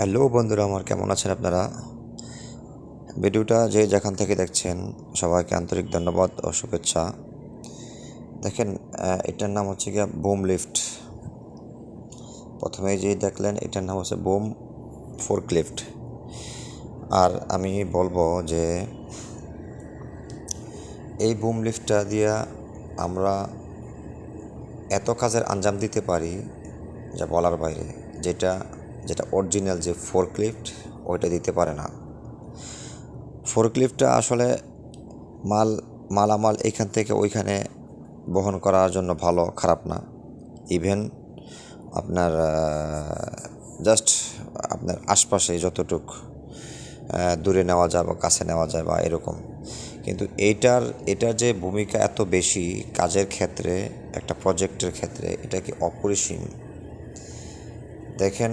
Hello বন্ধুরা, আমার কেমন আছেন আপনারা? ভিডিওটা যে যেখান থেকে দেখছেন, সবাইকে আন্তরিক ধন্যবাদ ও শুভেচ্ছা। দেখেন এটার নাম হচ্ছে গিয়া বুম লিফট। প্রথমে যেই দেখলেন, এটার নাম হচ্ছে বুম ফোর্ক লিফট। আর আমি বলব যে, এই বুম লিফটটা দিয়া আমরা এত কাজের আঞ্জাম দিতে পারি, যা বলার বাইরে, যেটা যেটা অরিজিনাল যে ফোরক্লিফট ওইটা দিতে পারে না। ফোরক্লিফটটা আসলে মাল, মালামাল এইখান থেকে ওইখানে বহন করার জন্য ভালো, খারাপ না। ইভেন আপনার জাস্ট আপনার আশপাশে যতটুক দূরে নেওয়া যায় বা কাছে নেওয়া যায় বা এরকম। কিন্তু এইটার এটার যে ভূমিকা এত বেশি কাজের ক্ষেত্রে, একটা প্রজেক্টের ক্ষেত্রে, এটা কি অপরিসীম? দেখেন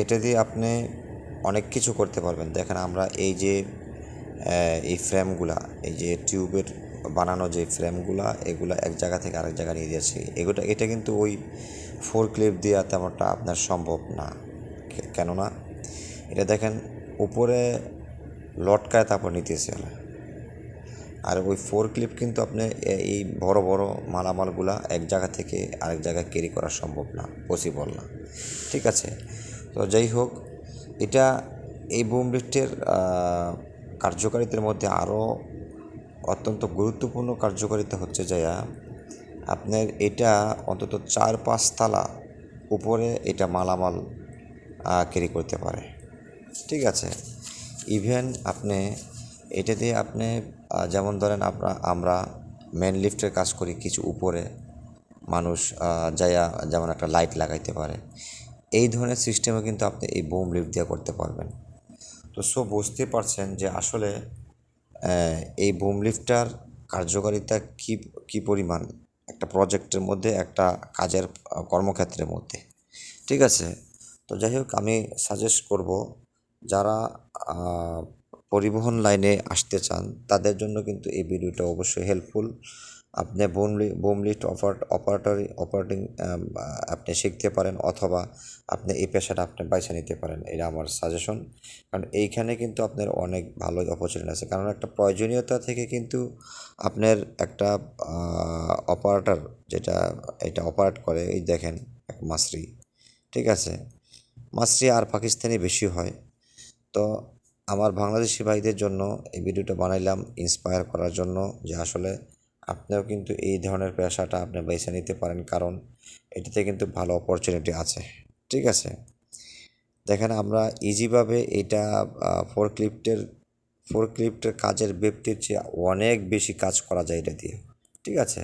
এটা দিয়ে আপনি অনেক কিছু করতে পারবেন। দেখেন আমরা এই যে এই ফ্রেমগুলা, এই যে টিউবের বানানো যে ফ্রেমগুলা, এগুলা এক জায়গা থেকে আরেক জায়গায় নিয়ে যাচ্ছে। এগুলো এটা কিন্তু ওই ফোর ক্লিপ দিয়ে তেমনটা আপনার সম্ভব না। কেননা এটা দেখেন উপরে লটকায় তারপর নিতেছে। আর ওই ফোর ক্লিপ কিন্তু আপনি এই বড় বড় মালামালগুলা এক জায়গা থেকে আরেক জায়গায় ক্যারি করা সম্ভব না পসিবল না। ঠিক আছে? তো যাই হোক, এটা এই বুম কার্যকারিতার মধ্যে আরও অত্যন্ত গুরুত্বপূর্ণ কার্যকারিতা হচ্ছে যায়া, আপনার এটা অন্তত চার পাঁচ তালা উপরে এটা মালামাল ক্যারি করতে পারে। ঠিক আছে? ইভেন আপনি এটা দিয়ে আপনি যেমন ধরেন আমরা আমরা মেন লিফটের কাজ করি, কিছু উপরে মানুষ যাইয়া যেমন একটা লাইট লাগাইতে পারে। এই ধরনের সিস্টেমে কিন্তু আপনি এই বুম লিফট দিয়ে করতে পারবেন। তো সো বুঝতে পারছেন যে আসলে এই বুম লিফটার কার্যকারিতা কী কী পরিমাণ? একটা প্রজেক্টের মধ্যে, একটা কাজের কর্মক্ষেত্রের মধ্যে। ঠিক আছে? তো যাই হোক, আমি সাজেস্ট করব যারা পরিবহন লাইনে আসতে চান, তাদের জন্য কিন্তু এই ভিডিওটা অবশ্যই হেল্পফুল আপনি বোমলি বোমলিফট অপার, অপারেটরি, অপারেটিং আপনি শিখতে পারেন অথবা আপনি এই পেশাটা আপনি বাইছে নিতে পারেন, এটা আমার সাজেশন কারণ এইখানে কিন্তু আপনার অনেক ভালো অপরচুনিটি আছে। কারণ একটা প্রয়োজনীয়তা থেকে কিন্তু আপনার একটা অপারেটর যেটা, এটা অপারেট করে, এই দেখেন, এক মাসরি ঠিক আছে? মাসরি আর পাকিস্তানি বেশি হয়। তো আমার বাংলাদেশি ভাইদের জন্য এই ভিডিওটা বানাইলাম ইন্সপায়ার করার জন্য যে আসলে আপনিও কিন্তু এই ধরনের পেশাটা আপনি বেছে নিতে পারেন, কারণ এটাতে কিন্তু ভালো অপরচুনিটি আছে। ঠিক আছে? দেখেন আমরা ইজিভাবে এটা ফোর ক্লিপ্টের ফোর ক্লিপ্টের কাজের ব্যক্তির চেয়ে অনেক বেশি কাজ করা যায় এটা দিয়ে। ঠিক আছে?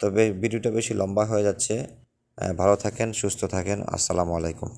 তবে ভিডিওটা বেশি লম্বা হয়ে যাচ্ছে। ভালো থাকেন, সুস্থ থাকেন। আসসালামু আলাইকুম।